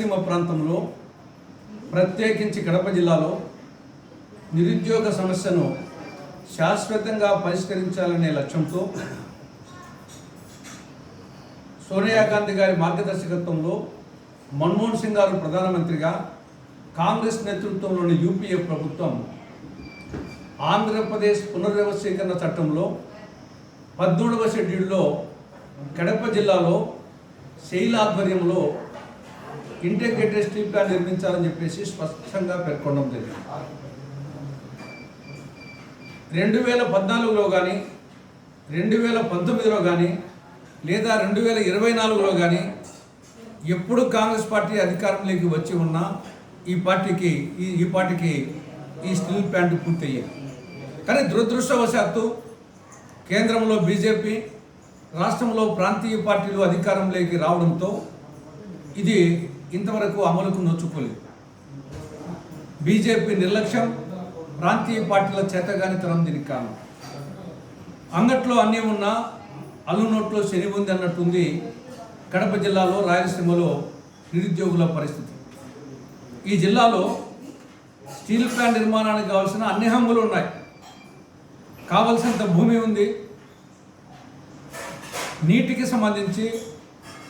ప్రాంతంలో ప్రత్యేకించి కడప జిల్లాలో నిరుద్యోగ సమస్యను శాశ్వతంగా పరిష్కరించాలనే లక్ష్యంతో సోనియా గాంధీ గారి మార్గదర్శకత్వంలో మన్మోహన్ సింగ్ గారు ప్రధానమంత్రిగా కాంగ్రెస్ నేతృత్వంలోని యూపీఏ ప్రభుత్వం ఆంధ్రప్రదేశ్ పునర్వ్యవస్థీకరణ చట్టంలో పద్మూడవ షెడ్యూల్లో కడప జిల్లాలో శైల ఆధ్వర్యంలో ఇంటిగ్రేటెడ్ స్టీల్ ప్లాంట్ నిర్మించాలని చెప్పేసి స్పష్టంగా పేర్కొనడం జరిగింది. రెండు వేల పద్నాలుగులో కానీ రెండు వేల పంతొమ్మిదిలో కానీ లేదా రెండు వేల ఇరవై నాలుగులో కానీ ఎప్పుడు కాంగ్రెస్ పార్టీ అధికారంలోకి వచ్చి ఉన్నా ఈ పార్టీకి ఈ ఈ పార్టీకి ఈ స్టీల్ ప్లాంట్ పూర్తయ్యేది. కానీ దురదృష్టవశాత్తు కేంద్రంలో బీజేపీ రాష్ట్రంలో ప్రాంతీయ పార్టీలు అధికారంలోకి రావడంతో ఇది ఇంతవరకు అమలుకు నొచ్చుకోలేదు బీజేపీ నిర్లక్ష్యం ప్రాంతీయ పార్టీల చేతగానితనం దీనికి కారణం. అంగట్లో అన్నీ ఉన్నా అల్లు నోట్లో శని ఉంది అన్నట్టుంది కడప జిల్లాలో రాయలసీమలో నిరుద్యోగుల పరిస్థితి. ఈ జిల్లాలో స్టీల్ ప్లాంట్ నిర్మాణానికి కావాల్సిన అన్ని హంగులు ఉన్నాయి. కావలసినంత భూమి ఉంది. నీటికి సంబంధించి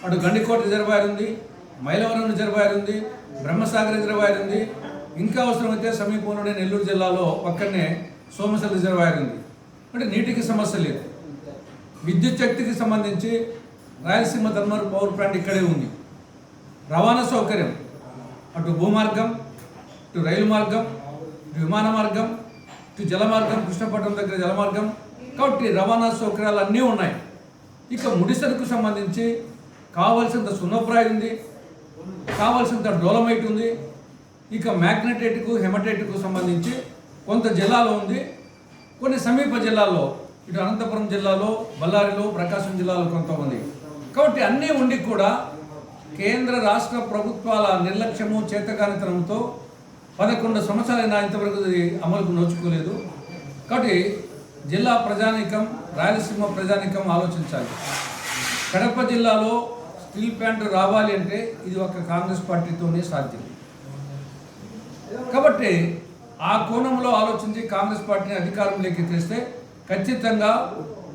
అటు గండికోట రిజర్వాయర్ ఉంది. మైలవరం రిజర్వాయర్ ఉంది బ్రహ్మసాగర్ రిజర్వాయర్ ఉంది. ఇంకా అవసరమైతే సమీపంలోనే నెల్లూరు జిల్లాలో పక్కనే సోమశల రిజర్వాయర్ ఉంది. అంటే నీటికి సమస్య లేదు. విద్యుత్ శక్తికి సంబంధించి రాయలసీమ ధర్మవరం పవర్ ప్లాంట్ ఇక్కడే ఉంది. రవాణా సౌకర్యం అటు భూమార్గం ఇటు రైలు మార్గం ఇటు విమాన మార్గం ఇటు జలమార్గం కృష్ణపట్నం దగ్గర జల మార్గం కాబట్టి రవాణా సౌకర్యాలు అన్నీ ఉన్నాయి. ఇక ముడిసరుకు సంబంధించి కావలసినంత సున్నప్రాయం ఉంది. కావాల్సినంత డోలమైట్ ఉంది. ఇక మ్యాగ్నెటైట్కు హెమటైట్కు సంబంధించి కొంత జిల్లాలో ఉంది. కొన్ని సమీప జిల్లాల్లో ఇటు అనంతపురం జిల్లాలో బళ్ళారిలో ప్రకాశం జిల్లాలో కొంతమంది. కాబట్టి అన్నీ ఉండి కూడా కేంద్ర రాష్ట్ర ప్రభుత్వాల నిర్లక్ష్యము చేతకానితనంతో పదకొండు సంవత్సరాలైనా ఇంతవరకు అమలుకు నోచుకోలేదు. కాబట్టి జిల్లా ప్రజానీకం రాయలసీమ ప్రజానీకం ఆలోచించాలి. కడప జిల్లాలో స్టీల్ ప్లాంట్ రావాలి అంటే ఇది ఒక కాంగ్రెస్ పార్టీతోనే సాధ్యం. కాబట్టి ఆ కోణంలో ఆలోచించి కాంగ్రెస్ పార్టీని అధికారంలోకి తెస్తే ఖచ్చితంగా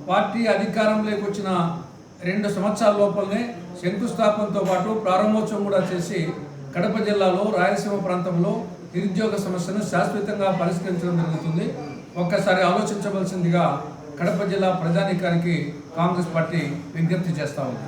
పార్టీ అధికారంలోకి వచ్చిన రెండు సంవత్సరాల లోపలనే శంకుస్థాపనతో పాటు ప్రారంభోత్సవం కూడా చేసి కడప జిల్లాలో రాయలసీమ ప్రాంతంలో నిరుద్యోగ సమస్యను శాశ్వతంగా పరిష్కరించడం జరుగుతుంది. ఒక్కసారి ఆలోచించవలసిందిగా కడప జిల్లా ప్రజానీకానికి కాంగ్రెస్ పార్టీ విజ్ఞప్తి చేస్తా ఉంది.